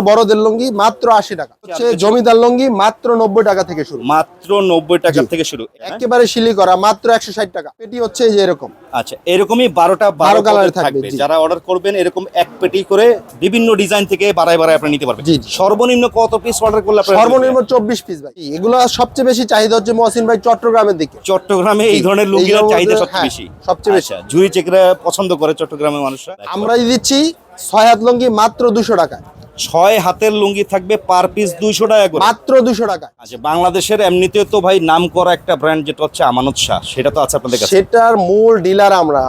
বড়দের লুঙ্গি মাত্র আশি টাকা। হচ্ছে জমিদার লুঙ্গি মাত্র নব্বই টাকা থেকে শুরু। মাত্র নব্বই টাকা থেকে শুরু। হ্যাঁ? একেবারে শিলি করা মাত্র একশো ষাট টাকা। পেটি হচ্ছে যে এরকম। আচ্ছা এরকমই বারোটা বারো কালার থাকবে, যারা অর্ডার করবেন এরকম এক পেটি করে বিভিন্ন ডিজাইন থেকে বাড়ায় বাড়ায় আপনি নিতে পারবেন। সর্বনিম্ন কত পিস অর্ডার করলে সর্বনিম্ন চব্বিশ পিস ভাই। এগুলো সবচেয়ে বেশি চাহিদা হচ্ছে মহসিন ভাই চট্টগ্রামের দিকে। চট্টগ্রামে এই ধরনের লুঙ্গির চাহিদা সবচেয়ে হ্যাঁ, বেশি। সবচেয়ে বেশি। আচ্ছা, ঝুড়ি চেকরা পছন্দ করে চট্টগ্রামের মানুষরা? আমরা দিচ্ছি ছয় হাত লুঙ্গি মাত্র দুশো টাকা ছয় হাতের লুঙ্গি থাকবে পার পিস দুইশো টাকা করে। মাত্র দুইশো টাকা। আচ্ছা বাংলাদেশের এমনিতেও তো ভাই নাম করা একটা ব্র্যান্ড যেটা হচ্ছে আমানত শাহ। সেটা তো আছে আপনাদের কাছে? সেটার মূল ডিলার আমরা?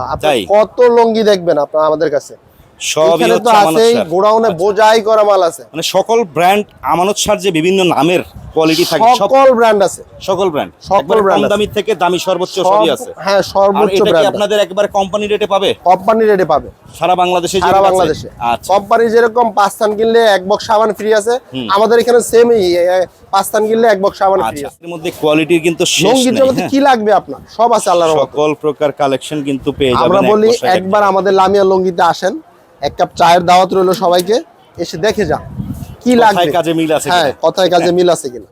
কত লুঙ্গি দেখবেন আপনার আমাদের কাছে? সবই হচ্ছে আমানত শাহ গোডাউনে বোঝাই করা মাল আছে। মানে সকল ব্র্যান্ড আমানত শাহর যে বিভিন্ন নামের কোয়ালিটি থাকে সকল ব্র্যান্ড আছে। সকল ব্র্যান্ড। সকল আছে। দামি থেকে দামি সর্বোচ্চ সবই আছে। হ্যাঁ সর্বোচ্চ ব্র্যান্ড আপনাদের একবারে কোম্পানি রেটে পাবে? কোম্পানি রেটে পাবে। সারা বাংলাদেশে সারা বাংলাদেশে। আচ্ছা। কোম্পানি যেরকম পাঁচ স্থান কিনলে এক বক্স সাবান ফ্রি আছে আমাদের এখানে সেমই পাঁচ স্থান কিনলে এক বক্স সাবান ফ্রি আচ্ছা আছে। এর মধ্যে কোয়ালিটির কিন্তু শেষ নেই জগতে হ্যাঁ? কি লাগবে আপনার? সব আছে আল্লাহর রহমতে সকল প্রকার কালেকশন কিন্তু পেয়ে যাবেন আমরা বলি একবার আমাদের লামিয়া লঙ্গিতে আসেন। এক কাপ চায়ের দাওয়াত রইল সবাইকে এসে দেখে যান কি লাগবে। কাজে মিল আছে হ্যাঁ কথায় কাজে মিল আছে কিনা।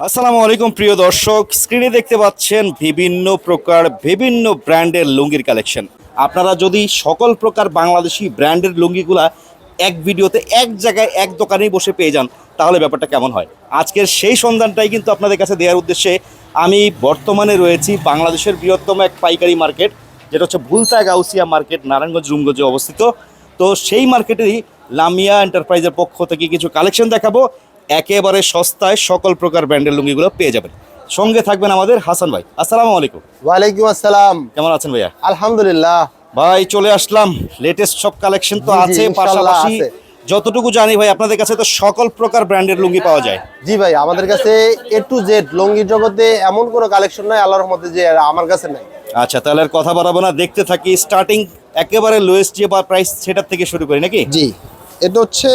আসসালামু আলাইকুম প্রিয় দর্শক। স্ক্রিনে দেখতে পাচ্ছেন বিভিন্ন প্রকার বিভিন্ন ব্র্যান্ডের লুঙ্গির কালেকশন। আপনারা যদি সকল প্রকার বাংলাদেশি ব্র্যান্ডের লুঙ্গিগুলা এক ভিডিওতে এক জায়গায় এক দোকানেই বসে পেয়ে যান তাহলে ব্যাপারটা কেমন হয়? আজকের সেই সন্ধানটাই কিন্তু আপনাদের কাছে দেওয়ার উদ্দেশ্যে আমি বর্তমানে রয়েছি বাংলাদেশের বৃহত্তম এক পাইকারি মার্কেট যেটা হচ্ছে ভুলতা গাউসিয়া মার্কেট নারায়ণগঞ্জ রুমগঞ্জে অবস্থিত। তো সেই মার্কেটেরই লামিয়া এন্টারপ্রাইজের পক্ষ থেকে কিছু কালেকশন দেখাবো। একেবারে সস্তায় সকল প্রকার ব্র্যান্ডের লুঙ্গিগুলো পেয়ে যাবেন। সঙ্গে থাকবেন আমাদের হাসান ভাই। আসসালামু আলাইকুম। ওয়ালাইকুম আসসালাম। কেমন আছেন ভাইয়া? আলহামদুলিল্লাহ। ভাই চলে আসলাম। লেটেস্ট সব কালেকশন তো আছে পাশাপাশি যতটুকু জানি ভাই আপনাদের কাছে তো সকল প্রকার ব্র্যান্ডের লুঙ্গি পাওয়া যায়। জি ভাই আমাদের কাছে এ টু জেড লুঙ্গির জগতে এমন কোনো কালেকশন নাই আল্লাহর রহমতে যে আমার কাছে নাই। আচ্ছা তাহলে আর কথা বাড়াবো না দেখতে থাকি স্টার্টিং একেবারে লোয়েস্ট যে বা প্রাইস সেটার থেকে শুরু করি নাকি? জি এটা হচ্ছে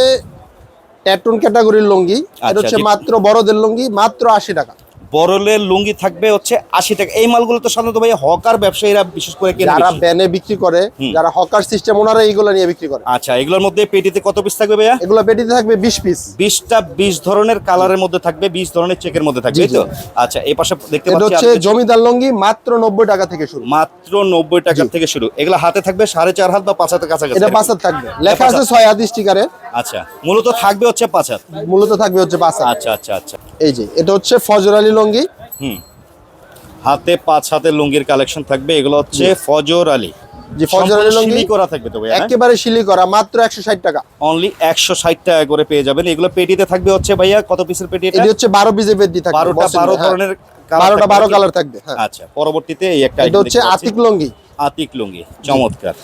ট্যাটুন ক্যাটাগরির লুঙ্গি এটা আচ্ছা, হচ্ছে মাত্র বড়দের লুঙ্গি মাত্র আশি টাকা। বরলের লুঙ্গি থাকবে হচ্ছে আশি টাকা। এই মালগুলো তো সাধারণত ভাই হকার ব্যবসায়ীরা বিশেষ করে কেনে যারা ব্যানে বিক্রি করে যারা হকার সিস্টেম ওনারা এইগুলো নিয়ে বিক্রি করে। আচ্ছা এগুলোর মধ্যে পেটিতে কত পিস থাকবে ভাইয়া? এগুলো পেটিতে থাকবে বিশ পিস বিশটা বিশ ধরনের কালারের মধ্যে থাকবে বিশ ধরনের চেকের মধ্যে থাকবে তো? আচ্ছা এই পাশে দেখতে এটা পাচ্ছি হচ্ছে জমিদার লুঙ্গি মাত্র নব্বই টাকা থেকে শুরু। মাত্র নব্বই টাকা থেকে শুরু। এগুলো হাতে থাকবে সাড়ে চার হাত বা পাঁচ হাতের কাছাকাছি এটা এরকম। পাঁচ হাত থাকবে। লেখা পাঁচ আছে। ছয় হাত স্টিকারে আচ্ছা মূলত থাকবে হচ্ছে পাঁচ হাত? মূলত থাকবে হচ্ছে পাঁচ হাত। আচ্ছা আচ্ছা আচ্ছা। এই যে এটা হচ্ছে ফজর আলী লুঙ্গি। হুম। হাতে পাঁচ হাতের লুঙ্গির কালেকশন থাকবে এগুলো হচ্ছে ফজর আলী জি ফজর আলী লুঙ্গি করা থাকবে তো ভাইয়া একেবারে শিলি করা মাত্র একশো ষাট টাকা। অনলি একশো ষাট টাকা করে পেয়ে যাবেন। এগুলো পেটিতে থাকবে হচ্ছে ভাইয়া কত পিসের পেটি এটা? হচ্ছে পিসের থাকবে হ্যাঁ। ধরনের? কালার থাকবে হ্যাঁ। আচ্ছা পরবর্তীতে এই একটা এটা হচ্ছে আতিক লুঙ্গি। আতিক লুঙ্গি চমৎকার।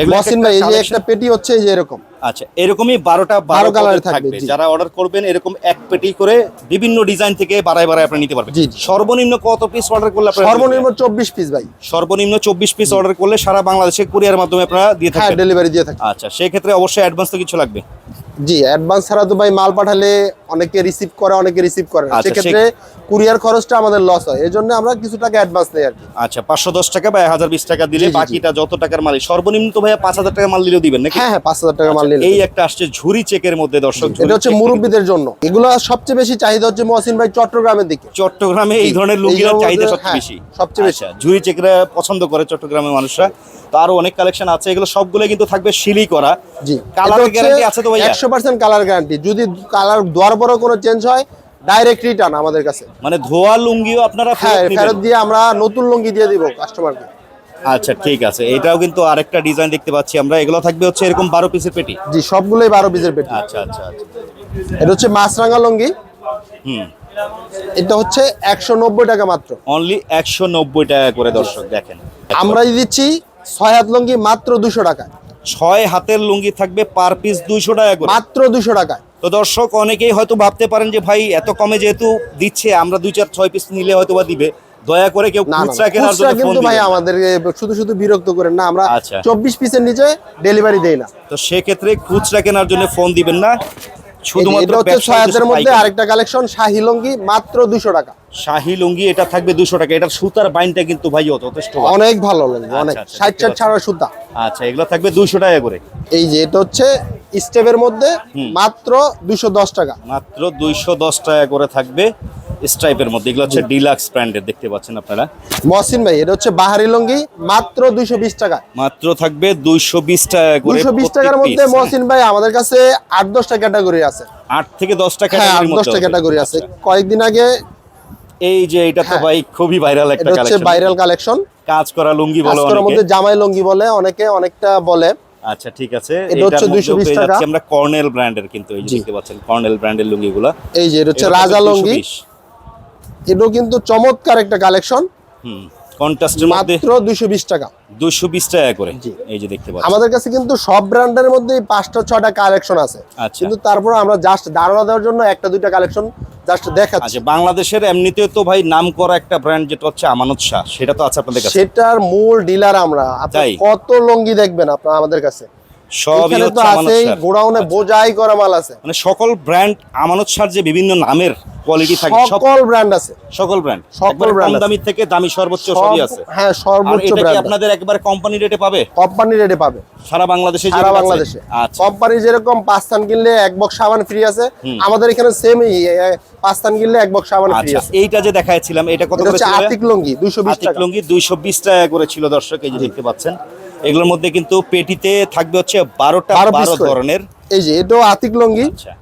এগুলো ভাই এই যে একটা পেটি হচ্ছে এই যে এরকম। আচ্ছা এরকমই বারোটা বারো কালার থাকবে, যারা অর্ডার করবেন এরকম এক পেটি করে বিভিন্ন ডিজাইন থেকে বাড়ায় বাড়ায় আপনি নিতে পারবেন। সর্বনিম্ন কত পিস অর্ডার করলে আপনার সর্বনিম্ন চব্বিশ পিস ভাই। সর্বনিম্ন চব্বিশ পিস অর্ডার করলে সারা বাংলাদেশে কুরিয়ার মাধ্যমে আপনারা দিয়ে থাকেন ডেলিভারি দিয়ে থাকেন আচ্ছা সেক্ষেত্রে অবশ্যই অ্যাডভান্স তো কিছু লাগবে। জি অ্যাডভান্স ছাড়া তো ভাই মাল পাঠালে অনেকে রিসিভ করে অনেকে রিসিভ করে না। আচ্ছা, সেক্ষেত্রে কুরিয়ার খরচটা আমাদের লস হয়। এই জন্য আমরা কিছু টাকা অ্যাডভান্স নেই আর কি। আচ্ছা পাঁচশো দশ টাকা বা এক হাজার বিশ টাকা দিলে। বাকিটা যত টাকার মাল সর্বনিম্ন তো ভাইয়া পাঁচ হাজার টাকা মাল দিলেও দিবেন নাকি? হ্যাঁ হ্যাঁ পাঁচ হাজার টাকা মাল নিলে এই একটা আসছে ঝুরি চেকের মধ্যে দর্শক এটা হচ্ছে মুরব্বীদের জন্য। এগুলো সবচেয়ে বেশি চাহিদা হচ্ছে মহসিন ভাই চট্টগ্রামের দিকে। চট্টগ্রামে এই ধরনের লুঙ্গির চাহিদা সবচেয়ে হ্যাঁ, বেশি। সবচেয়ে বেশি। আচ্ছা ঝুরি চেকরা পছন্দ করে চট্টগ্রামের মানুষরা। তো আরও অনেক কালেকশন আছে এগুলো সবগুলো কিন্তু থাকবে শিলি করা জি কালারের গ্যারান্টি আছে তো ভাইয়া? একশো পার্সেন্ট কালার গ্যারান্টি যদি কালার দোয়ার পরে কোনো চেঞ্জ হয় ডাইরেক্ট রিটার্ন আমাদের কাছে। মানে ধোয়া লুঙ্গিও আপনারা হ্যাঁ ফেরত দিয়ে আমরা নতুন লুঙ্গি দিয়ে দিব কাস্টমারকে আচ্ছা ঠিক আছে। এটাও কিন্তু আরেকটা ডিজাইন দেখতে পাচ্ছি আমরা। এগুলো থাকবে হচ্ছে এরকম বারো পিসের পেটি? জি সবগুলোই বারো পিসের পেটি। আচ্ছা আচ্ছা আচ্ছা। এটা হচ্ছে মাছরাঙা লুঙ্গি। হুম। এটা হচ্ছে একশো নব্বই টাকা মাত্র। অনলি একশো নব্বই টাকা করে দর্শক দেখেন। আমরা দিচ্ছি ছয় হাত লুঙ্গি মাত্র দুশো টাকা ছয় হাতের লুঙ্গি থাকবে পার পিস দুইশো টাকা করে। মাত্র দুশো টাকা তো দর্শক অনেকেই হয়তো ভাবতে পারেন যে ভাই এত কমে যেহেতু দিচ্ছে আমরা দুই চার ছয় পিস নিলে হয়তো বা দিবে। দয়া করে কেউ খুচরা কেনার জন্য ফোন কিন্তু ভাই আমাদের শুধু শুধু বিরক্ত করেন না আমরা আচ্ছা। চব্বিশ পিসের নিচে ডেলিভারি দেই না। তো সেক্ষেত্রে খুচরা কেনার জন্য ফোন দিবেন না। শুধুমাত্র এটা হচ্ছে ব্যবসায়ীদের ছয় মধ্যে আরেকটা কালেকশন শাহি লুঙ্গি মাত্র দুশো টাকা। শাহি লুঙ্গি এটা থাকবে দুশো টাকা। এটার সুতার বাইনটা কিন্তু ভাই যথেষ্ট অনেক ভালো অনেক। আচ্ছা, আচ্ছা, ছাড়া সুতা। আচ্ছা এগুলো থাকবে দুশো টাকা করে। এই যে এটা হচ্ছে স্টেপের মধ্যে মাত্র দুশো দশ টাকা। মাত্র দুইশো দশ টাকা করে থাকবে। স্ট্রাইপের মধ্যে। এগুলো হচ্ছে ডিলাক্স ব্র্যান্ডের দেখতে পাচ্ছেন আপনারা। মহসিন ভাই এটা হচ্ছে বাহারি লুঙ্গি মাত্র দুইশো বিশ টাকা। মাত্র থাকবে দুইশো বিশ টাকা করে দুইশো বিশ প্রতি টাকার মধ্যে? মহসিন ভাই আমাদের কাছে আট দশটা ক্যাটাগরি আছে। আট থেকে দশটা হ্যাঁ আট ক্যাটাগরির মধ্যে দশটা হবে। ক্যাটাগরি আছে। কয়েকদিন আগে এই যে এটা তো হ্যাঁ। ভাই খুবই ভাইরাল একটা এটা হচ্ছে ভাইরাল কালেকশন কাজ করা লুঙ্গি বলে অনেকে। মধ্যে জামাই লুঙ্গি বলে অনেকে অনেকটা বলে। আচ্ছা ঠিক আছে। এটা হচ্ছে এটার মধ্যেও 220 টাকা। আমরা কর্নেল ব্র্যান্ডের কিন্তু এই যে দেখতে পাচ্ছেন কর্নেল ব্র্যান্ডের লুঙ্গিগুলো। এই যে এটা হচ্ছে রাজা লুঙ্গি। 220 এটাও কিন্তু চমৎকার একটা কালেকশন। হুম কন্ট্রাস্টের মধ্যে মাত্র দুইশো বিশ টাকা। দুশো বিশ টাকা করে। এই যে দেখতে পাচ্ছেন আমাদের কাছে কিন্তু সব ব্র্যান্ডের মধ্যে পাঁচটা ছটা কালেকশন আছে। আচ্ছা। কিন্তু তারপর আমরা জাস্ট ধারণা দেওয়ার জন্য একটা দুইটা কালেকশন জাস্ট দেখাচ্ছি। আচ্ছা বাংলাদেশের এমনিতেও তো ভাই নাম করা একটা ব্র্যান্ড যেটা হচ্ছে আমানত শাহ। সেটা তো আছে আপনাদের কাছে? সেটার মূল ডিলার আমরা। আপনি? কত লঙ্গি দেখবেন আপনার আমাদের কাছে? সবই হচ্ছে আমানত শাহ গোডাউনে বোঝাই করা মাল আছে। মানে সকল ব্র্যান্ড আমানত শাহর যে বিভিন্ন নামের কোয়ালিটি থাকে সকল ব্র্যান্ড আছে। সকল ব্র্যান্ড। সকল আছে। দামি থেকে দামি সর্বোচ্চ সবই আছে। হ্যাঁ সর্বোচ্চ ব্র্যান্ড আপনাদের একবারে কোম্পানি রেটে পাবে? কোম্পানি রেটে পাবে। সারা বাংলাদেশে সারা বাংলাদেশে। আচ্ছা। কোম্পানি যেরকম পাঁচ কিনলে এক বক্স সাবান ফ্রি আছে আমাদের এখানে সেমই পাঁচ কিনলে এক বক্স সাবান ফ্রি আচ্ছা আছে। এইটা যে দেখাচ্ছিলাম এটা কত করে ছিল আতিক লুঙ্গি দুইশো বিশ আতিক টাকা। লুঙ্গি দুইশো বিশ টাকা করে ছিল দর্শক এই যে দেখতে পাচ্ছেন। এগুলোর মধ্যে কিন্তু পেটিতে থাকবে হচ্ছে বারোটা বারো ধরনের। এই যে এটাও আতিক লুঙ্গি। আচ্ছা।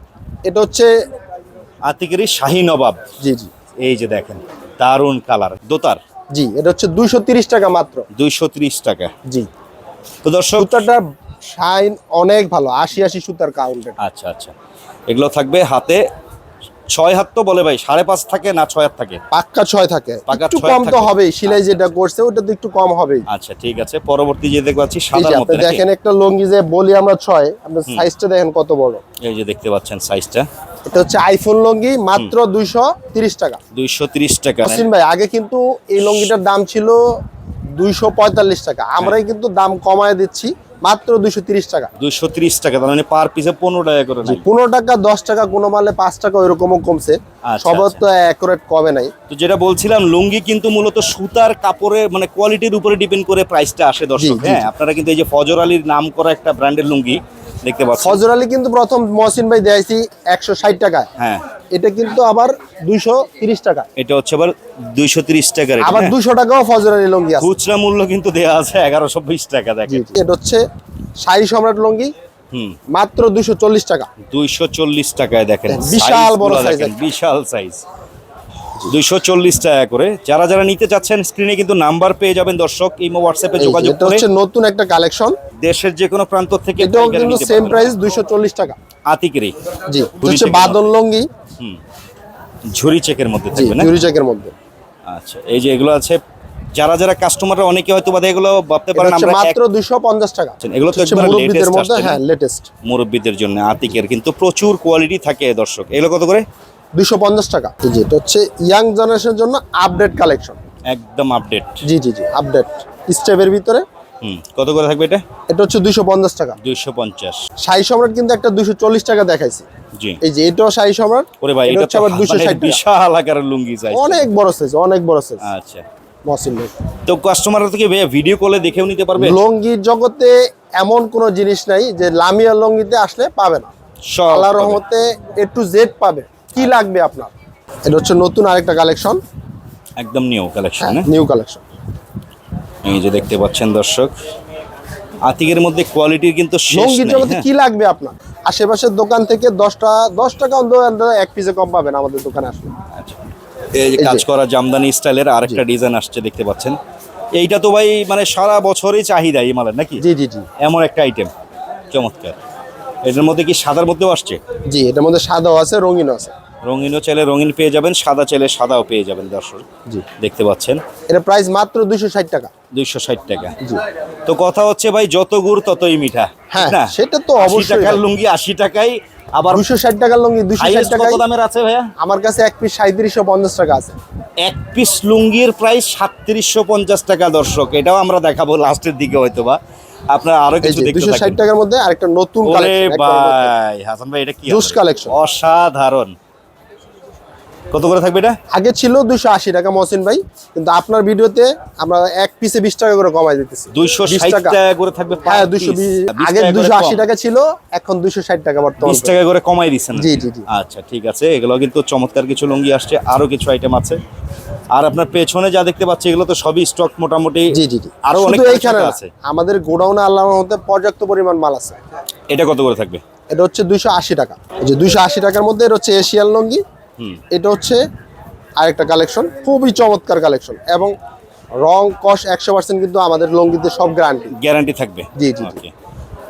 এটা হচ্ছে আতিকেরই শাহী নবাব। জি জি। এই যে দেখেন দারুণ কালার দোতার। জি এটা হচ্ছে দুইশো তিরিশ টাকা মাত্র। দুইশো ত্রিশ টাকা। জি। তো দর্শক সুতাটা শাইন অনেক ভালো আশি আশি সুতার কাউন্টের আচ্ছা আচ্ছা। এগুলো থাকবে হাতে ছয় হাত তো বলে ভাই সাড়ে পাঁচ থাকে না ছয় হাত থাকে? পাক্কা ছয় থাকে। একটু কম তো থাকে। হবেই সিলাই যেটা করছে ওটা তো একটু কম হবেই। আচ্ছা ঠিক আছে। পরবর্তী যে দেখতে পাচ্ছি এই সাদার মধ্যে দেখেন একটা লুঙ্গি যে বলি আমরা ছয় আপনার সাইজটা দেখেন কত বড়। এই যে দেখতে পাচ্ছেন সাইজটা এটা হচ্ছে আইফোন লুঙ্গি মাত্র দুইশো তিরিশ টাকা। দুইশো ত্রিশ টাকা অসিন ভাই আগে কিন্তু এই লুঙ্গিটার দাম ছিল দুইশো পঁয়তাল্লিশ টাকা। আমরাই কিন্তু দাম কমায় দিচ্ছি। মাত্র দুইশো তিরিশ টাকা। দুইশো ত্রিশ টাকা তার মানে পার পিসে পনেরো টাকা করে পনেরো টাকা দশ টাকা কোনো মালে পাঁচ টাকা ওইরকমও কমছে। আচ্ছা, সবার আচ্ছা। তো অ্যাকুরেট কমে নাই। তো যেটা বলছিলাম লুঙ্গি কিন্তু মূলত সুতার কাপড়ের মানে কোয়ালিটির উপরে ডিপেন্ড করে প্রাইসটা আসে দর্শক। হ্যাঁ আপনারা কিন্তু এই যে ফজর আলীর নাম করা একটা ব্র্যান্ডের লুঙ্গি দেখতে পাচ্ছেন। ফজর আলী কিন্তু প্রথম মহসিন ভাই দিয়েছি একশো ষাট টাকায়। হ্যাঁ। এটা কিন্তু আবার দুইশো তিরিশ টাকা। এটা হচ্ছে আবার দুইশো তিরিশ টাকা আবার দুশো টাকাও ফজর আলী লুঙ্গি আছে। খুচরা মূল্য কিন্তু দেওয়া আছে এগারোশো বিশ টাকা দেখেন। এটা হচ্ছে সাই সম্রাট লঙ্গি হুম। মাত্র দুইশো চল্লিশ টাকা। দুইশো চল্লিশ টাকায় দেখেন বিশাল বড় একটা। বিশাল সাইজ দুইশো চল্লিশ টাকা করে। যারা যারা নিতে চাচ্ছেন স্ক্রিনে কিন্তু নাম্বার পেয়ে যাবেন দর্শক ইমো হোয়াটসঅ্যাপে যোগাযোগ করে। হচ্ছে নতুন একটা কালেকশন দেশের যে কোনো প্রান্ত থেকে এটাও কিন্তু নিতে সেম প্রাইস দুইশো চল্লিশ টাকা। আতিকেরই জি ঝুরি হচ্ছে বাদন লুঙ্গি। হুম। ঝুরি চেকের মধ্যে থাকবে না? জুরি চেকের মধ্যে। আচ্ছা এই যে এগুলো আছে যারা যারা কাস্টমাররা অনেকে হয়তো বা এগুলো ভাবতে পারেন আমরা মাত্র দুইশো পঞ্চাশ টাকা। এগুলো তো একবারে মধ্যে হ্যাঁ লেটেস্ট মুরব্বীদের জন্য আতিকের। কিন্তু প্রচুর কোয়ালিটি থাকে দর্শক। এগুলো কত করে? দুইশো পঞ্চাশ টাকা। যে এটা হচ্ছে ইয়াং জেনারেশনের জন্য আপডেট কালেকশন একদম আপডেট জি জি জি আপডেট স্টেপের ভিতরে। হুম কত করে থাকবে এটা? এটা হচ্ছে দুইশো পঞ্চাশ টাকা। দুইশো পঞ্চাশ। শাহী সম্রাট কিন্তু একটা দুইশো চল্লিশ টাকা দেখাইছি। জি। এই যে এটাও শাহী সম্রাট। ওরে ভাই এটা হচ্ছে আবার মানে ষাট টাকা। বিশাল আকারের লুঙ্গি অনেক বড় সাইজ অনেক বড় সাইজ আচ্ছা। তো কাস্টমাররা থেকে ভিডিও কলে দেখেও নিতে পারবে? লঙ্গির জগতে এমন কোনো জিনিস নাই যে লামিয়া লঙ্গিতে আসলে পাবে না। রহমতে এ টু জেড পাবে। কি লাগবে আপনার? এটা হচ্ছে নতুন আরেকটা কালেকশন একদম নিউ কালেকশন নিউ কালেকশন এই যে দেখতে পাচ্ছেন দর্শক আতিকের মধ্যে কোয়ালিটির কিন্তু হ্যাঁ? কি লাগবে আপনার? আশেপাশের দোকান থেকে দশটা দশ টাকা এক পিসে কম পাবেন আমাদের দোকানে আসলে। আচ্ছা। এই যে এই যে। কাজ করা জামদানি স্টাইলের আরেকটা ডিজাইন আসছে দেখতে পাচ্ছেন। এইটা তো ভাই মানে সারা বছরই চাহিদা এই মালের নাকি? জি জি জি। এমন একটা আইটেম চমৎকার। এটার মধ্যে কি সাদার মধ্যেও আসছে? জি এটার মধ্যে সাদাও আছে রঙিনও আছে। রঙিনও চাইলে রঙিন পেয়ে যাবেন সাদা চাইলে সাদাও পেয়ে যাবেন দর্শক। জি। দেখতে পাচ্ছেন। এটা প্রাইস মাত্র দুইশো ষাট টাকা। দুইশো ষাট টাকা। জি। তো কথা হচ্ছে ভাই যত গুড় ততই মিঠা হ্যাঁ, না? সেটা তো অবশ্যই টাকার লুঙ্গি আশি টাকায় আবার দুশো ষাট টাকার লঙ্গি দুশো ষাট টাকায়। দামের আছে ভাইয়া? আমার কাছে এক পিস সাঁত্রিশশো পঞ্চাশ টাকা আছে। এক পিস লুঙ্গির প্রাইস সাতত্রিশশো পঞ্চাশ টাকা দর্শক এটাও আমরা দেখাবো লাস্টের দিকে হয়তো বা আপনার আরও কিছু দেখতে দুশো ষাট থাকেন। টাকার মধ্যে আরেকটা নতুন কালেকশন ভাই হাসান ভাই এটা কি আসলে? collection। অসাধারণ। কত করে থাকবে এটা? আগে ছিল দুশো আশি টাকা মহসিন ভাই কিন্তু আপনার ভিডিওতে আমরা এক পিসে বিশ টাকা করে কমাই দিতেছি। দুইশো ষাট টাকা। করে থাকবে হ্যাঁ দুশো আগে দুশো। আশি টাকা ছিল এখন দুশো ষাট টাকা বর্তমান। বিশ টাকা করে কমাই দিচ্ছেন। জি, জি। আচ্ছা ঠিক আছে। এগুলো কিন্তু চমৎকার কিছু লুঙ্গি আসছে আরও কিছু আইটেম আছে। আর আপনার পেছনে যা দেখতে পাচ্ছি এগুলো তো সবই স্টক মোটামুটি। জি জি আরও অনেক এইখানে আছে। আমাদের গোডাউনে আল্লাহর মধ্যে পর্যাপ্ত পরিমাণ মাল আছে। এটা কত করে থাকবে? এটা হচ্ছে দুইশো আশি টাকা। এই যে দুইশো আশি টাকার মধ্যে এটা হচ্ছে এশিয়ান লঙ্গি। এটা হচ্ছে আরেকটা কালেকশন খুবই চমৎকার কালেকশন। এবং রং কস একশো পার্সেন্ট কিন্তু আমাদের লঙ্গিতে সব গ্যারান্টি গ্যারান্টি থাকবে? জি, জি।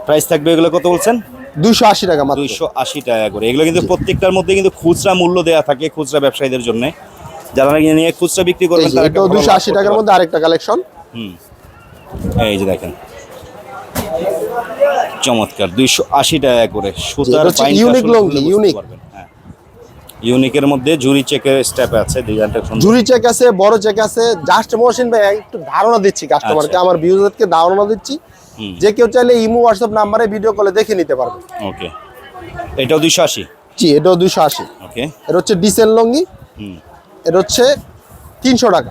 প্রাইস থাকবে এগুলো কত বলছেন? দুইশো আশি টাকা দুইশো আশি টাকা করে। এগুলো কিন্তু প্রত্যেকটার মধ্যে কিন্তু খুচরা মূল্য দেওয়া থাকে খুচরা ব্যবসায়ীদের জন্য। যারা নাকি নিয়ে খুচরা বিক্রি করবেন তারা আশি করতে টাকার মধ্যে আরেকটা কালেকশন। হুম। এই যে দেখেন। চমৎকার দুইশো আশি টাকা করে সুতার হচ্ছে ইউনিক। পারবেন। হ্যাঁ। ইউনিকের মধ্যে জুরি চেকের স্টেপ আছে ডিজাইনটা সুন্দর। জুরি চেক আছে বড় চেক আছে। জাস্ট মহসিন ভাই একটু ধারণা দিচ্ছি কাস্টমারকে আচ্ছা। আমার ভিউজারকে ধারণা দিচ্ছি। যে কেউ চাইলে ইমো হোয়াটসঅ্যাপ নাম্বারে ভিডিও কলে দেখে নিতে পারবে। ওকে এটাও দুইশো আশি? জি এটাও দুইশো আশি। ওকে এটা হচ্ছে ডিসেল লঙ্গি। হুম। এটা হচ্ছে তিনশো টাকা।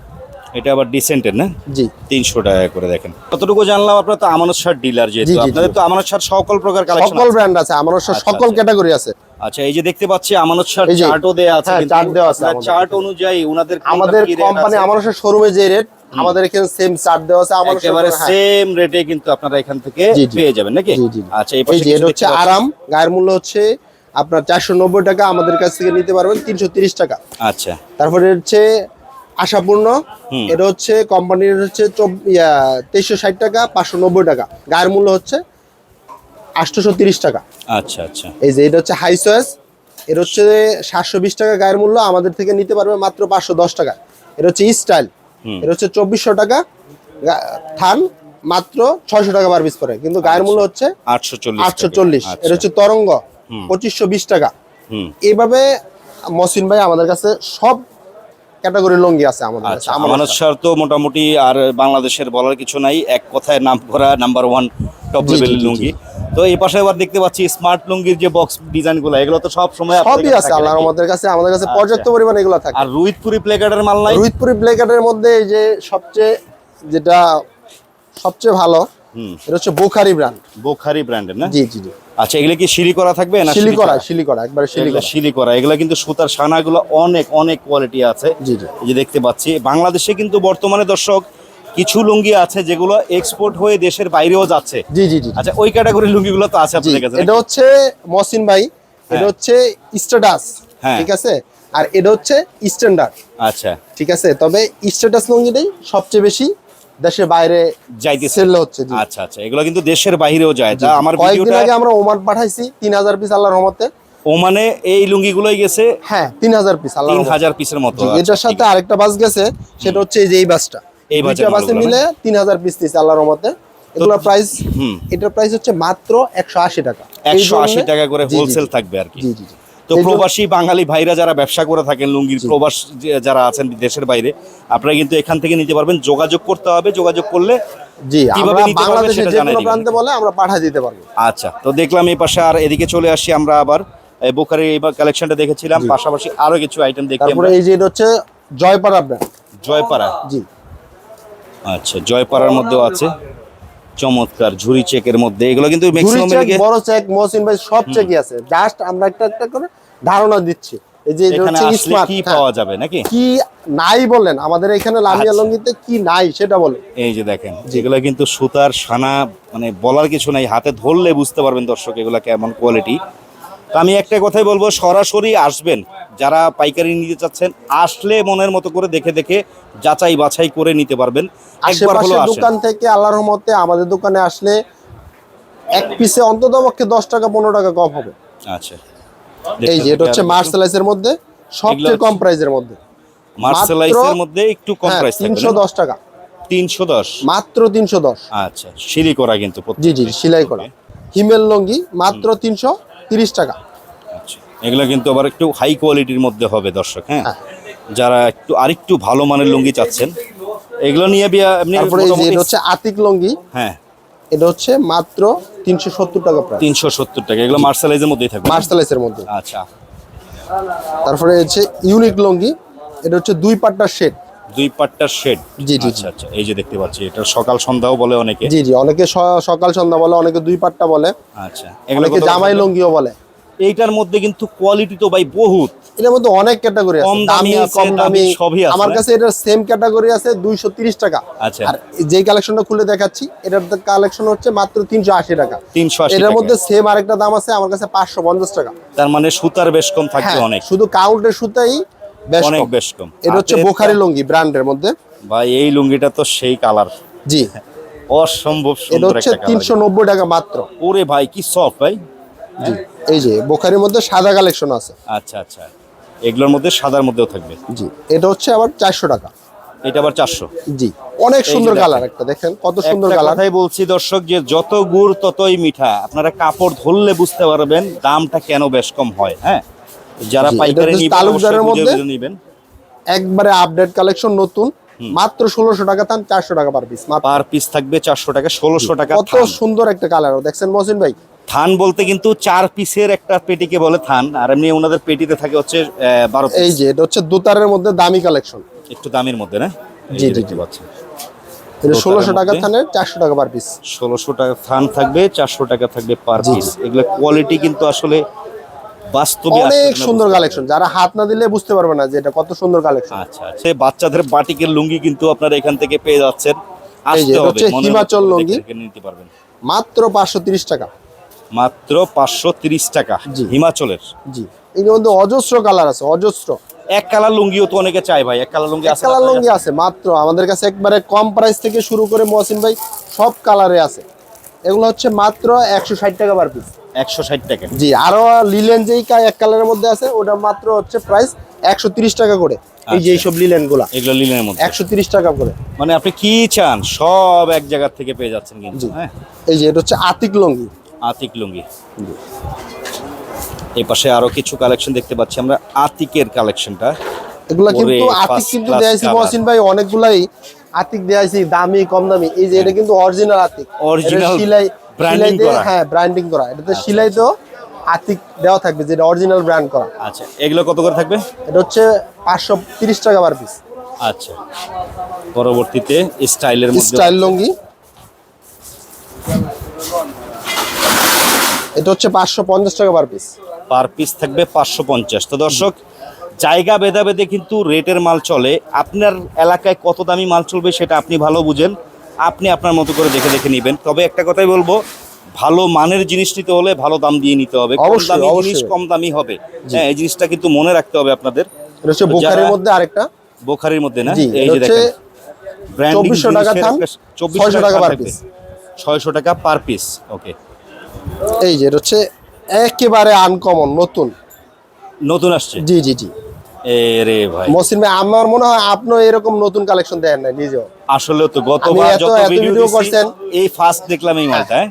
এটা আবার ডিসেন্টের না? জি। তিনশো টাকা করে দেখেন। কতটুকু জানলাম আপনার তো আমানত শার্ট ডিলার যেহেতু। আপনাদের তো আমানত শার্ট সকল প্রকার কালেকশন সকল ব্র্যান্ড আছে আমার আচ্ছা, সকল আচ্ছা। ক্যাটাগরি আছে। আচ্ছা এই যে দেখতে পাচ্ছি আমানত শার্ট চার্টও দেয়া আছে হ্যাঁ, কিন্তু chart দেওয়া আছে চার্ট অনুযায়ী ওনাদের আমাদের কোম্পানি? আমার শোরুমে যে রেট আমাদের এখানে সেম চার্ট দেওয়া আছে আমার একেবারে সেম রেটে কিন্তু আপনারা এখান থেকে। পেয়ে যাবেন নাকি। আচ্ছা এই পাশে হচ্ছে আরাম গায়ের মূল্য হচ্ছে আপনার চারশো নব্বই টাকা আমাদের কাছ থেকে নিতে পারবেন তিনশো তিরিশ টাকা। আচ্ছা। তারপরে হচ্ছে আশাপূর্ণ এটা হচ্ছে কোম্পানির হচ্ছে তেইশশো ষাট টাকা পাঁচশো নব্বই টাকা। গায়ের মূল্য হচ্ছে আটশোশো তিরিশ টাকা। আচ্ছা আচ্ছা। এই যে এটা হচ্ছে হাই চয়েস এর হচ্ছে সাতশো বিশ টাকা গায়ের মূল্য আমাদের থেকে নিতে পারবে মাত্র পাঁচশো দশ টাকা। এর হচ্ছে স্টাইল এর হচ্ছে চব্বিশশো টাকা থান মাত্র ছয়শো টাকা পার পিস পরে কিন্তু গায়ের মূল্য হচ্ছে আটশো চল্লিশ আটশো চল্লিশ। আচ্ছা। এটা হচ্ছে তরঙ্গ পঁচিশশো বিশ টাকা। এইভাবে মসিন ভাই আমাদের কাছে সব ক্যাটাগরির লঙ্গি আছে আমাদের কাছে আচ্ছা আমানত শার্ট তো মোটামুটি আর বাংলাদেশের বলার কিছু নাই এক কথায় নাম করা নাম্বার ওয়ান টপ লেভেলের লুঙ্গি। তো এই পাশে আবার দেখতে পাচ্ছি স্মার্ট লুঙ্গির যে বক্স ডিজাইনগুলো এগুলো তো সব সময় সবই আছে আল্লাহর আমাদের কাছে আমাদের কাছে আচ্ছা। পর্যাপ্ত পরিমাণে এগুলো থাকে। আর রুইতপুরি প্লেকার্ডের মাল নাই? রোহিতপুরি ব্লেকার্ডের মধ্যে এই যে সবচেয়ে যেটা সবচেয়ে ভালো এটা হচ্ছে বোখারি ব্র্যান্ড বোখারি ব্র্যান্ডের না? জি জি জি। আচ্ছা এগুলো কি সিঁড়ি করা থাকবে না শিলি করা? শিলি করা একবারে শিলি এগুলো করা। সিলি করা। এগুলো কিন্তু সুতার সানাগুলো অনেক অনেক কোয়ালিটি আছে। জি জি। এই যে দেখতে পাচ্ছি বাংলাদেশে কিন্তু বর্তমানে দর্শক কিছু লুঙ্গি আছে যেগুলো এক্সপোর্ট হয়ে দেশের বাইরেও যাচ্ছে। জি জি জি আচ্ছা ওই ক্যাটাগরির লুঙ্গিগুলো তো আছে আপনাদের কাছে এটা হচ্ছে মহসিন ভাই এটা হ্যাঁ। হচ্ছে স্ট্যাটাস হ্যাঁ। ঠিক আছে? আর এটা হচ্ছে স্ট্যান্ডার্ড আচ্ছা। ঠিক আছে? তবে স্ট্যাটাস লুঙ্গিটাই সবচেয়ে বেশি দেশের বাইরে যাইতে সেল হচ্ছে আচ্ছা আচ্ছা এগুলো কিন্তু দেশের বাইরেও যায়। তা আমার কয়েকদিন ভিডিওটা আগে আমরা ওমান পাঠাইছি তিন হাজার পিস আল্লাহর রহমতে। ওমানে এই লুঙ্গিগুলোই গেছে? হ্যাঁ তিন হাজার পিস আল্লাহ তিন হাজার পিসের মতো আচ্ছা, এটার সাথে আরেকটা বাস গেছে সেটা হচ্ছে এই যে এই বাসটা। এই বাসে মিলে তিন হাজার পিস দিচ্ছে আল্লাহর রহমতে। এগুলোর প্রাইস হুম। এটার প্রাইস হচ্ছে মাত্র একশো আশি টাকা। একশো আশি টাকা করে হোলসেল থাকবে আর কি। জি জি। তো প্রবাসী বাঙালি ভাইরা যারা ব্যবসা করে থাকেন লুঙ্গির প্রবাস যারা আছেন দেশের বাইরে আপনারা কিন্তু এখান থেকে নিতে পারবেন। যোগাযোগ করতে হবে যোগাযোগ করলে জি আমরা নিতে পারবে বাংলাদেশের সেটা যে কোনো প্রান্তে বলে আমরা পাঠিয়ে দিতে পারব। আচ্ছা তো দেখলাম এই পাশে আর এদিকে চলে আসি আমরা আবার। এই বোকারের এইবার কালেকশনটা দেখেছিলাম পাশাপাশি আরও কিছু আইটেম দেখি তারপরে এই যে এটা হচ্ছে জয়পাড়া ব্র্যান্ড জয়পাড়া? জি। আচ্ছা জয়পাড়ার মধ্যেও আছে। চমৎকার ঝুরি চেকের মধ্যে। এগুলো কিন্তু ম্যাক্সিমাম বড় চেক মহসিন ভাই সব চেকই আছে। জাস্ট আমরা একটা একটা করে ধারণা দিচ্ছি। এই যে স্মার্ট কি পাওয়া যাবে নাকি? কি নাই বলেন? আমাদের এখানে লামিয়া আচ্ছা। লঙ্গিতে কি নাই সেটা বলে এই যে দেখেন যেগুলো কিন্তু সুতার সানা মানে বলার কিছু নাই। হাতে ধরলে বুঝতে পারবেন দর্শক এগুলো কেমন কোয়ালিটি তো আমি একটা কথাই বলব সরাসরি আসবেন যারা পাইকারি নিতে চাচ্ছেন আসলে মনের মতো করে দেখে দেখে যাচাই বাছাই করে নিতে পারবেন। একবার হলো দোকান থেকে আল্লাহর রহমতে আমাদের দোকানে আসলে এক পিসে অন্তত পক্ষে দশ টাকা পনেরো টাকা কম হবে। আচ্ছা। এই যে এটা হচ্ছে মার্শালাইজের মধ্যে সবচেয়ে কম প্রাইসের মধ্যে। মার্সেলাইসের মধ্যে একটু কম হ্যাঁ প্রাইস তিনশো দশ টাকা। তিনশো দশ? মাত্র তিনশো দশ। আচ্ছা সিঁড়ি করা কিন্তু জি জি সিলাই করা হিমেল লঙ্গি মাত্র তিনশো তিরিশ টাকা। আচ্ছা। এগুলো কিন্তু আবার একটু হাই কোয়ালিটির মধ্যে হবে দর্শক হ্যাঁ? হ্যাঁ। যারা একটু আরেকটু ভালো মানের লুঙ্গি চাচ্ছেন এগুলো নিয়ে বিয়া এমনি তারপরে এই যে এটা হচ্ছে আতিক লুঙ্গি। হ্যাঁ। এটা হচ্ছে মাত্র তিনশো সত্তর টাকা প্রাইস তিনশো সত্তর টাকা এগুলো মার্শালাইজের মধ্যেই থাকবে। মার্সালাইসের মধ্যে। আচ্ছা। তারপরে হচ্ছে ইউনিক লুঙ্গি। এটা হচ্ছে দুই পাট্টার শেড দুই পাট্টার শেড জি, জি, আচ্ছা আচ্ছা এই যে দেখতে পাচ্ছি এটা সকাল সন্ধ্যাও বলে অনেকে। জি জি অনেকে সকাল সন্ধ্যা বলে অনেকে দুই পাট্টা বলে। আচ্ছা অনেকে জামাই? লঙ্গিও বলে। এইটার মধ্যে কিন্তু কোয়ালিটি তো ভাই বহুত। এটার মধ্যে অনেক ক্যাটাগরি আছে। কম দামি কম দামি। সবই আছে, আমার কাছে এটার সেম ক্যাটাগরি আছে দুইশো তিরিশ টাকা। আচ্ছা। আর যেই কালেকশনটা খুলে দেখাচ্ছি এটার কালেকশন হচ্ছে মাত্র তিনশো আশি টাকা। 380 এটার মধ্যে সেম আরেকটা দাম আছে আমার কাছে পাঁচশো পঞ্চাশ টাকা। তার মানে সুতার বেশ কম থাকবে হ্যাঁ, অনেক। শুধু কাউন্টের সুতাই অনেক বেশ কম। এটা হচ্ছে বোখারি লুঙ্গি ব্র্যান্ডের মধ্যে। ভাই এই লুঙ্গিটা তো সেই কালার। জি। অসম্ভব এটা হচ্ছে একটা কালার। তিনশো নব্বই টাকা মাত্র। ওরে ভাই কি সফট ভাই। জি এই যে বোখারির মধ্যে সাদা কালেকশন আছে। আচ্ছা আচ্ছা। এগুলোর মধ্যে সাদার মধ্যেও থাকবে। জি এটা হচ্ছে আবার চারশো টাকা। এটা আবার চারশো। জি অনেক সুন্দর। কালার একটা দেখেন কত সুন্দর কালার। কথাই বলছি দর্শক যে যত গুড় ততই মিঠা। আপনারা কাপড় ধরলে বুঝতে পারবেন দামটা কেন বেশ কম হয় হ্যাঁ? যারা পাইকারি নিবেন তালুকদারের মধ্যে নিবেন। একবারে আপডেট কালেকশন নতুন মাত্র ষোলোশো টাকা থান চারশো টাকা পার পিস পার পিস থাকবে চারশো টাকা ষোলোশো টাকা কত সুন্দর একটা কালার দেখছেন মহসিন ভাই? থান বলতে কিন্তু চার পিসের একটা পেটিকে বলে থান আর এমনি ওনাদের পেটিতে থাকে হচ্ছে বারো এই যে এটা হচ্ছে দোতারের মধ্যে দামি কালেকশন একটু দামের মধ্যে না? জি, জি, জি। পাচ্ছেন। ষোলোশো টাকা? থানের চারশো টাকা পার পিস ষোলোশো টাকা থান থাকবে চারশো টাকা থাকবে পার পিস এগুলো কোয়ালিটি কিন্তু আসলে বাস্তবে অনেক সুন্দর কালেকশন যারা হাত না দিলে বুঝতে পারবে না যে এটা কত সুন্দর কালেকশন আচ্ছা আচ্ছা। এই বাচ্চাদের বাটিকের লুঙ্গি কিন্তু আপনারা এখান থেকে পেয়ে যাচ্ছেন। আসতে হবে হিমাচল লুঙ্গি। নিতে পারবেন। মাত্র পাঁচশো তিরিশ টাকা। মাত্র পাঁচশো তিরিশ টাকা জি। হিমাচলের। জি। এর মধ্যে অজস্র কালার আছে অজস্র। এক কালার লুঙ্গিও তো অনেকে চায় ভাই এক কালার লুঙ্গি আছে কালার লুঙ্গি আছে মাত্র। আমাদের কাছে একবারে কম প্রাইস থেকে শুরু করে মহসিন ভাই সব কালারে আছে। এগুলো হচ্ছে মাত্র একশো ষাট টাকা পার পিস একশো ষাট টাকা। জি আরও লিলেন যেই এক কালারের মধ্যে আছে ওটা মাত্র হচ্ছে প্রাইস একশো টাকা করে। এই যে আচ্ছা। এইসব লিলেনগুলা। এগুলো লিনের মধ্যে। একশো তিরিশ টাকা করে। মানে আপনি কি চান? সব এক জায়গা থেকে পেয়ে যাচ্ছেন কিন্তু হ্যাঁ? এই যে এটা হচ্ছে আতিক লুঙ্গি। আতিক লুঙ্গি। এই পাশে আরও কিছু কালেকশন দেখতে পাচ্ছি আমরা। আতিকের কালেকশনটা এগুলা কিন্তু আতিক কিন্তু class দেয়াইছি মহসিন ভাই অনেকগুলাই আতিক দেয়াইছি দামি কম দামি। এই যে এটা কিন্তু অরিজিনাল আতিক। অরিজিনাল সেলাই দিয়ে- করা। হ্যাঁ ব্র্যান্ডিং করা। এটাতে সেলাই তো আতিক দেওয়া থাকবে যেটা অরিজিনাল ব্র্যান্ড করা। আচ্ছা এগুলো কত করে থাকবে? এটা হচ্ছে পাঁচশো তিরিশ টাকা পার পিস আচ্ছা। পরবর্তীতে স্টাইলের মধ্যে স্টাইল লুঙ্গি। এটা হচ্ছে পাঁচশো পঞ্চাশ টাকা পার পিস পার পিস থাকবে পাঁচশো পঞ্চাশ। তো দর্শক জায়গা ভেদাভেদে কিন্তু রেটের মাল চলে। আপনার এলাকায় কত দামি মাল চলবে সেটা আপনি ভালো বুঝেন। আপনি আপনার মতো করে দেখে দেখে নেবেন। তবে একটা কথাই বলব ভালো মানের জিনিস নিতে হলে ভালো দাম দিয়ে নিতে হবে। কম দামি জিনিস কম দামি হবে। হ্যাঁ এই জিনিসটা কিন্তু মনে রাখতে হবে আপনাদের। হচ্ছে তো বোখারের মধ্যে আরেকটা। বোখারির মধ্যে না? এই যে দেখেন ব্র্যান্ডিং 2400 টাকা থান, 600 টাকা পার পিস ওকে এই যে এটা হচ্ছে একেবারে আনকমন নতুন। নতুন আসছে? জি জি জি। এ ভাই। মসিন ভাই আমার মনে হয় আপনিও এরকম নতুন কালেকশন দেন না নিজেও। আসলে তো গতবার যত ভিডিও করছেন। এই ফার্স্ট দেখলাম এই মালটা হ্যাঁ?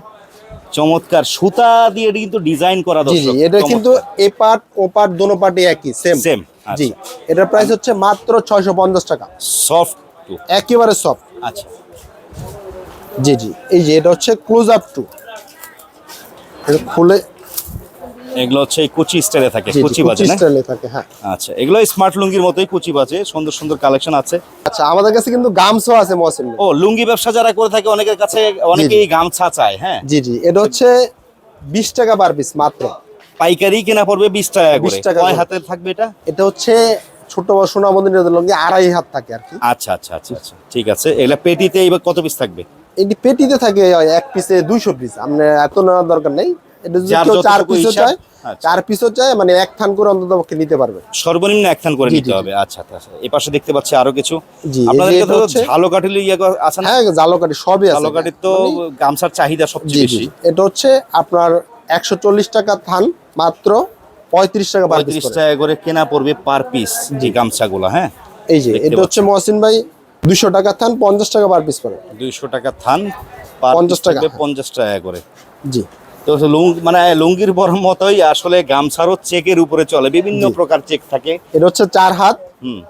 চমৎকার। সুতা দিয়ে এটা কিন্তু ডিজাইন করা দর্শক এটা কিন্তু এ পার্ট ও পার্ট দোনো পার্টই একই সেম সেম জি এটার প্রাইস হচ্ছে মাত্র ছয়শো পঞ্চাশ টাকা। সফট টু একেবারে সফট আচ্ছা। জি জি এই যে এটা হচ্ছে ক্লোজ আপ টু খুলে এগুলো হচ্ছে কুচি স্টাইলে থাকে কুচি বাজে স্টাইলে থাকে হ্যাঁ। আচ্ছা এগুলো স্মার্ট লুঙ্গির মতোই কুচি বাজে সুন্দর সুন্দর কালেকশন আছে। আচ্ছা আমাদের কাছে কিন্তু গামছও আছে মহসিন ও লুঙ্গি ব্যবসা যারা করে থাকে অনেকের কাছে অনেকেই গামছা চায় হ্যাঁ? জি জি এটা হচ্ছে বিশ টাকা পার পিস মাত্র। পাইকারি কেনা পড়বে বিশ টাকা 20 টাকা কয় করে। হাতের থাকবে এটা? এটা হচ্ছে ছোট বড় সোনামন্দির লঙ্গি আড়াই হাত থাকে আর কি। আচ্ছা আচ্ছা আচ্ছা আচ্ছা ঠিক আছে। এগুলা পেটিতে এবার কত পিস থাকবে? এটি পেটিতে থাকে এক পিসে দুইশো পিস আপনার এত নেওয়ার দরকার নেই। এটা যদি কেউ চার পিসও চায় আচ্ছা। চার পিসও চায় মানে এক থান করে অন্তত পক্ষে নিতে পারবে। সর্বনিম্ন এক থান করে নিতে জি, জি। হবে। আচ্ছা আচ্ছা এই পাশে দেখতে পাচ্ছি আরও কিছু। জি, এই যে আপনাদের কাছে হচ্ছে- ঝালো কাঠিলি ইয়ে আছে হ্যাঁ জালকাটি সবই আছে। ঝালো তো মানে- গামছার চাহিদা সবচেয়ে বেশি। এটা হচ্ছে আপনার একশো চল্লিশ টাকা থান মাত্র পঁয়ত্রিশ টাকা পঁয়ত্রিশ। টাকা করে কেনা পড়বে পার পিস যে গামছাগুলো হ্যাঁ? এই যে এটা হচ্ছে মহসিন ভাই দুশো টাকা থান পঞ্চাশ টাকা পার পিস করে। দুইশো টাকা থান পার 50 টাকা। টাকা। পঞ্চাশ টাকা করে। জি। তো মানে লুঙ্গির বড় মতোই আসলে গামছারও চেকের উপরে চলে বিভিন্ন প্রকার চেক থাকে। এটা হচ্ছে চার হাত। হুম।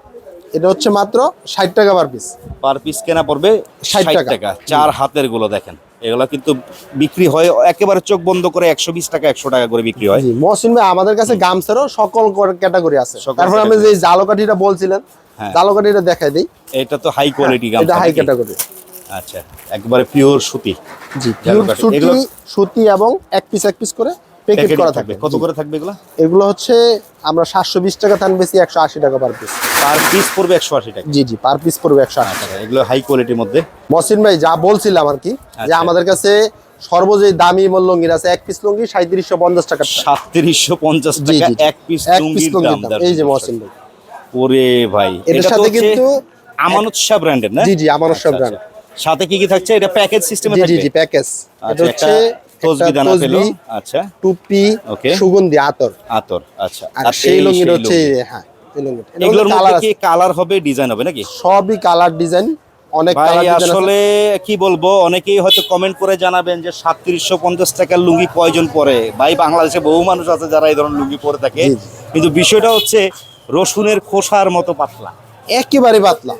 এটা হচ্ছে মাত্র ষাট টাকা পার পিস পার পিস কেনা পড়বে ষাট টাকা। চার হাতেরগুলো দেখেন। এগুলো কিন্তু বিক্রি হয় একেবারে চোখ বন্ধ করে একশো বিশ টাকা একশো টাকা করে বিক্রি হয়। মহসিন ভাই আমাদের কাছে গামছারও সকল ক্যাটাগরি আছে। তারপর আমি যে জালোকাঠিটা বলছিলেন হ্যাঁ। জালোকাঠিটা দেখাই দিই। এটা তো হাই কোয়ালিটি গাম এটা হাই ক্যাটাগরি আচ্ছা একবারে পিওর সুতি। জি। সুতি সুতি এবং এক পিস এক পিস করে প্যাকেট করা থাকবে। কত করে থাকবে এগুলো? এগুলো হচ্ছে আমরা সাতশো বিশ টাকা থান বেশি একশো আশি টাকা পার পিস পার পিস পড়বে একশো আশি টাকা। জি জি পার পিস পড়বে একশো আশি টাকা আচ্ছা, এগুলো হাই কোয়ালিটির মধ্যে। মহসিন ভাই যা বলছিলাম আর কি যে আচ্ছা। আমাদের কাছে সর্বজয়ী দামি মূল লঙ্গির আছে এক পিস লঙ্গি সাঁত্রিশশো পঞ্চাশ টাকা সাতত্রিশশো পঞ্চাশ টাকা। এক পিস লুঙ্গির দাম। এই যে মহসিন ভাই। ওরে ভাই এটার সাথে কিন্তু আমানত শাহ ব্র্যান্ডের না? জি জি সব আচ্ছা, ব্র্যান্ড আচ্ছা। সাথে কি কি থাকছে? এটা প্যাকেজ সিস্টেমে জি জি জি প্যাকেজ এটা আচ্ছা হচ্ছে তসবি দানা পেল। আচ্ছা। টুপি Okay. সুগন্ধি আতর। আতর আচ্ছা। আর সেই লঙ্গির হচ্ছে হ্যাঁ। এগুলোর মধ্যে কি কালার হবে ডিজাইন হবে নাকি? সবই কালার ডিজাইন অনেক ভাই আসলে কি বলব অনেকেই হয়তো কমেন্ট করে জানাবেন যে সাতত্রিশশো পঞ্চাশ টাকার লুঙ্গি কয়জন পরে ভাই বাংলাদেশে বহু মানুষ আছে যারা এই ধরনের লুঙ্গি পরে থাকে। কিন্তু বিষয়টা হচ্ছে রসুনের খোসার মতো পাতলা। একেবারে পাতলা।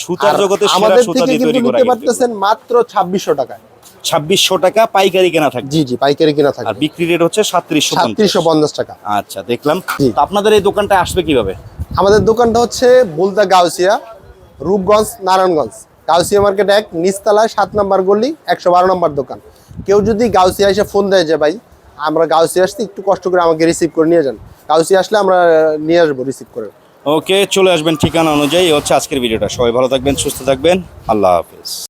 সুতার জগতে আমাদের থেকে কিন্তু নিতে পারতেছেন মাত্র ছাব্বিশশো টাকায়। ছাব্বিশশো টাকা পাইকারি কেনা থাকবে। জি জি পাইকারি কিনা আর বিক্রি রেট হচ্ছে সাতত্রিশশো সাতত্রিশশো পঞ্চাশ টাকা। আচ্ছা দেখলাম। তো আপনাদের এই দোকানটা আসবে কীভাবে? আমাদের দোকানটা হচ্ছে বুলদা গাউসিয়া রূপগঞ্জ নারায়ণগঞ্জ। গাউসিয়া মার্কেট এক নিচতলায় সাত নম্বর গলি একশো বারো নম্বর দোকান। কেউ যদি গাউসিয়া এসে ফোন দেয় যে ভাই আমরা গাউসিয়া আসতে একটু কষ্ট করে আমাকে রিসিভ করে নিয়ে যান। গাউসিয়া আসলে আমরা নিয়ে আসব রিসিভ করে। ওকে চলে আসবেন ঠিকানা অনুযায়ী। হচ্ছে আজকের ভিডিওটা। সবাই ভালো থাকবেন, সুস্থ থাকবেন। আল্লাহ হাফিজ।